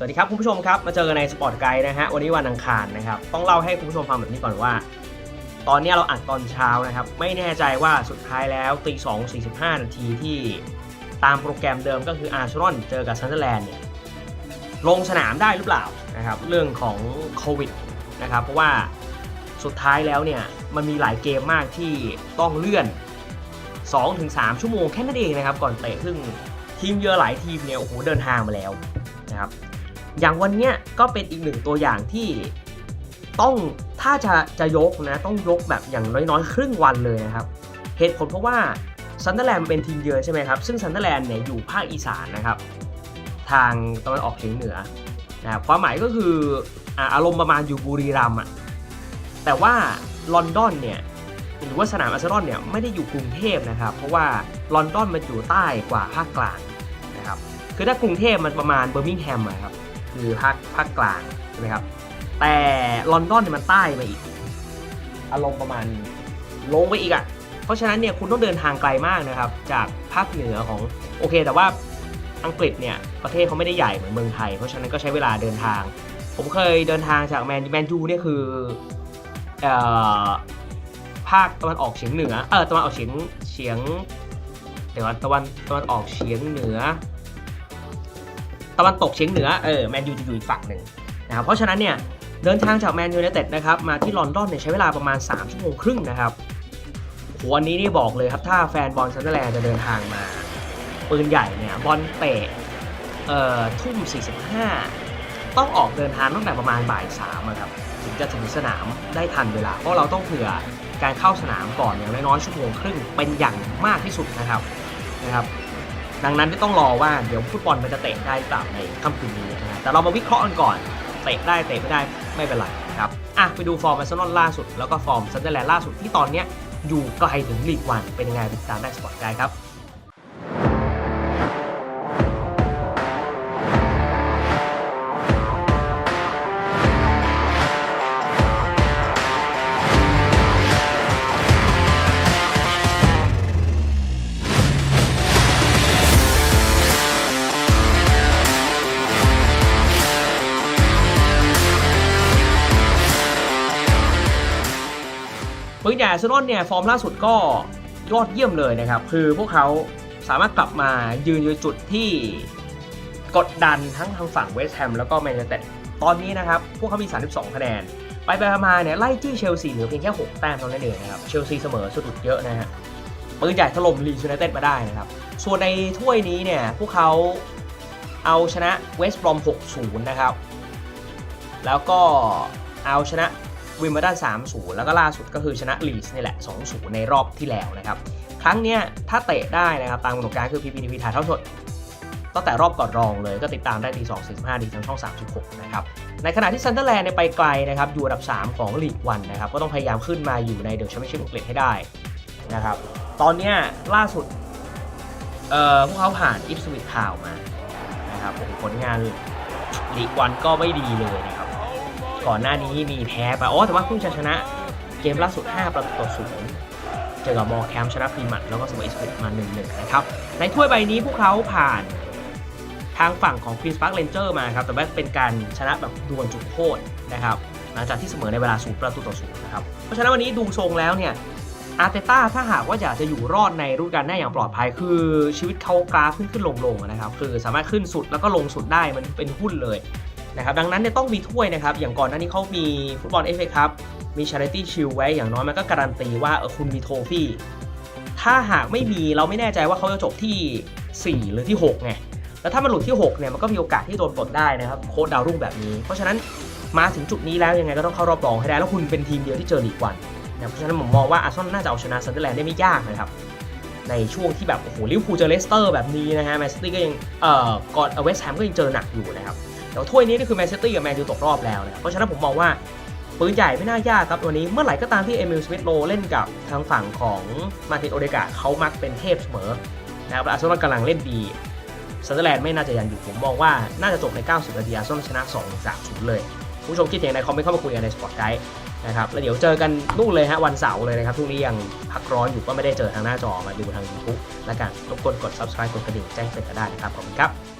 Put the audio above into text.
สวัสดีครับคุณผู้ชมครับ มาเจอกันในสปอร์ตไกด์นะฮะวันนี้วันอังคารนะครับต้องเล่าให้คุณผู้ชมฟังแบบนี้ก่อนว่า ตอนนี้เราอัดตอนเช้านะครับ ไม่แน่ใจว่าสุดท้ายแล้วตีสองสี่สิบห้านาทีที่ตามโปรแกรมเดิมก็คืออาร์เซนอลเจอกับซันเดอร์แลนด์เนี่ยลงสนามได้หรือเปล่านะครับเรื่องของโควิดนะครับเพราะว่าสุดท้ายแล้วเนี่ยมันมีหลายเกมมากที่ต้องเลื่อน 2-3 ชั่วโมงแค่นั้นเองนะครับก่อนเตะซึ่งทีมเยอะหลายทีมเนี่ยโอ้โหเดินทางมาแล้วนะครับ อย่างวันเนี้ยก็เป็นอีกหนึ่งตัวอย่างที่ต้องถ้าจะจะยกนะต้องยกแบบอย่างน้อยๆ ครึ่งวันเลยนะครับ เหตุผลเพราะว่าซันเดอร์แลนด์เป็นทีมเยือนใช่ไหมครับซึ่งซันเดอร์แลนด์เนี่ยอยู่ภาคอีสานนะครับ ทางตะวันออกเฉียงเหนือนะคความหมายก็คืออารมณ์ประมาณอยู่บุรีรัมย์อะแต่ว่าลอนดอนเนี่ยหรือว่าสนามอาร์เซนอลเนี่ยไม่ได้อยู่กรุงเทพนะครับ เพราะว่าลอนดอนมันอยู่ใต้กว่าภาคกลางนะครับคือถ้ากรุงเทพมันประมาณเบอร์มิงแฮมอะครับ คือภาคภาคกลางใช่ไหมครับ แต่ลอนดอนเนี่ยมันใต้มาอีก อารมณ์ประมาณลงไปอีกอะ่ะ เพราะฉะนั้นเนี่ยคุณต้องเดินทางไกลมากนะครับ จากภาคเหนือของโอเค แต่ว่าอังกฤษเนี่ยประเทศเขาไม่ได้ใหญ่เหมือนเมืองไทย เพราะฉะนั้นก็ใช้เวลาเดินทาง ผมเคยเดินทางจากแมนแมนยูเนี่ยคือเอ่อภาคตะวันออกเฉียงเหนือเออตะวันออกเฉียงเฉียงเดี๋ยวตะวันตะวันออกเฉียงเหนือ ตะวันตกเฉียงเหนือเออแมนยูจะอยู่อีกฝั่งหนึ่งนะครับเพราะฉะนั้นเนี่ยเดินทางจากแมนยู i นเต็ดนะครับมาที่ลอนดอนเนี่ยใช้เวลาประมาณ 3 ชั่วโมงครึ่งนะครับโหวันนี้นี่บอกเลยครับถ้าแฟนบอลซันเดอร์แลนด์จะเดินทางมา ปืนใหญ่เนี่ยบอลเตะเอ่อทุ่ม 45 ต้องออกเดินทางตั้งแต่ประมาณบ่ายสามครับถึงจะถึงสนามได้ทันเวลา เพราะเราต้องเผื่อการเข้าสนามก่อนอย่างน้อยๆชั่วโมงครึ่งเป็นอย่างมากที่สุดนะครับนะครับ ดังนั้นไม่ต้องรอว่าเดี๋ยวฟุตบอลมันจะเตะได้หรือเปล่าในค่ำคืนนี้นะฮะแต่เรามาวิเคราะห์กันก่อน เตะได้เตะไม่ได้ไม่เป็นไรนะครับอะไปดูฟอร์มอาร์เซนอลล่าสุด แล้วก็ฟอร์มซันเดอร์แลนด์ล่าสุดที่ตอนเนี้ยอยู่ไกลถึงลีกวันเป็นยังไงติดตามได้สปอร์ตได้ครับ ปืนใหญ่อาร์เซนอลเนี่ยฟอร์มล่าสุดก็ยอดเยี่ยมเลยนะครับ คือพวกเขาสามารถกลับมายืนอยู่จุดที่กดดันทั้งทางฝั่งเวสต์แฮมแล้วก็แมนยูไนเต็ดตอนนี้นะครับ พวกเขามี 32 คะแนน ไปไปมาเนี่ยไล่จี้เชลซีเหลือเพียงแค่ 6 แต้มเท่านั้นเองนะครับ เชลซีเสมอสะดุดเยอะนะฮะปืนใหญ่ถล่มลีดยูไนเต็ดมาได้นะครับ ส่วนในถ้วยนี้เนี่ย พวกเขาเอาชนะเวสต์บรอม 6-0 นะครับ แล้วก็เอาชนะ วิมเบิลดัน3-0 แล้วก็ล่าสุดก็คือชนะลีสนี่แหละ 2-0 ในรอบที่แล้วนะครับ ครั้งเนี้ยถ้าเตะได้นะครับตามกำหนดการคือ PPTV ถ่ายเท่าสดตั้งแต่รอบก่อนรองเลยก็ติดตามได้ที2 45ดีทางช่อง 36 นะครับ ในขณะที่ซันเดอร์แลนด์เนี่ยไปไกลนะครับอยู่อันดับ 3 ของลีกวันนะครับก็ต้องพยายามขึ้นมาอยู่ในเดอะแชมเปี้ยนชิพอังกฤษให้ได้นะครับตอนเนี้ยล่าสุดเอ่อพวกเขาผ่านอิฟสวิตทาวมานะครับผลงานลีกวันก็ไม่ดีเลยนะครับ ก่อนหน้านี้มีแพ้ไปอ๋อแต่ว่าเพิ่งชนะ เกมล่าสุด 5 ประตูต่อศูนย์เจอกับบอแคมป์ชนะพรีมัดแล้วก็สมัยอิสเปตมา1-1นะครับ ในถ้วยใบนี้พวกเขาผ่านทางฝั่งของ Queen's Park Ranger มาครับ แต่ว่าเป็นการชนะแบบดวลจุดโทษนะครับ หลังจากที่เสมอในเวลาศูนย์ประตูต่อศูนย์นะครับ เพราะฉะนั้นวันนี้ดูทรงแล้วเนี่ยอาร์เตต้าถ้าหากว่าอยากจะอยู่รอดในฤดูกาลหน้าอย่างปลอดภัย คือชีวิตเขากราฟขึ้นขึ้นลงลงนะครับ คือสามารถขึ้นสุดแล้วก็ลงสุดได้มันเป็นหุ้นเลย นะครับดังนั้นเนี่ยต้องมีถ้วยนะครับ อย่างก่อนหน้านี้เขามีฟุตบอลเอฟเอครับมีชาริตี้ชิลไว้อย่างน้อยมันก็การันตีว่าเออคุณมีโทฟี่ถ้าหากไม่มีเราไม่แน่ใจว่าเขาจะจบที่ 4 หรือที่6ไงแล้วถ้ามันหลุดที่6เนี่ยมันก็มีโอกาสที่โดนปลดได้นะครับโค้ดดาวรุ่งแบบนี้ เพราะฉะนั้นมาถึงจุดนี้แล้วยังไงก็ต้องเข้ารอบรองให้ได้แล้วคุณเป็นทีมเดียวที่เจอลีกวันนะเพราะฉะนั้นผมมองว่าอาร์เซนอลน่าจะเอาชนะซันเดอร์แลนด์ได้ไม่ยากนะครับในช่วงที่แบบโอ้โหลิเวอร์พูลเจอเลสเตอร์แบบนี้นะฮะแมนซิตี้ก็ยังเอ่อก่อนเวสต์แฮมก็ยังเจอหนักอยู่นะครับ แต่ว่าถ้วยนี้ก็คือแมนเชสเตอร์กับแมนยูตกรอบแล้วนะครับเพราะฉะนั้นผมมองว่าปืนใหญ่ไม่น่ายากครับวันนี้เมื่อไหร่ก็ตามที่เอมิลสมิธโลเล่นกับทางฝั่งของมาตินโอเดกาเขามักเป็นเทพเสมอนะครับอาร์เซนอลกำลังเล่นดีซันเดอร์แลนด์ไม่น่าจะยันอยู่ผมมองว่าน่าจะจบใน 90 นาทีอาร์เซนอลชนะ 2-3 0 เลยผู้ชมคิดเห็นในคอมเมนต์เข้ามาคุยกันในสปอร์ตไกด์นะครับแล้วเดี๋ยวเจอกันนู่นเลยฮะวันเสาร์เลยนะครับพรุ่งนี้ยังพักร้อนอยู่ก็ไม่ได้เจอทางหน้าจอมาดูทางยูทูบแล้วกันรบกวนกด subscribe กดกระดิ่งแจ้งเตือนกันได้นะครับขอบคุณครับ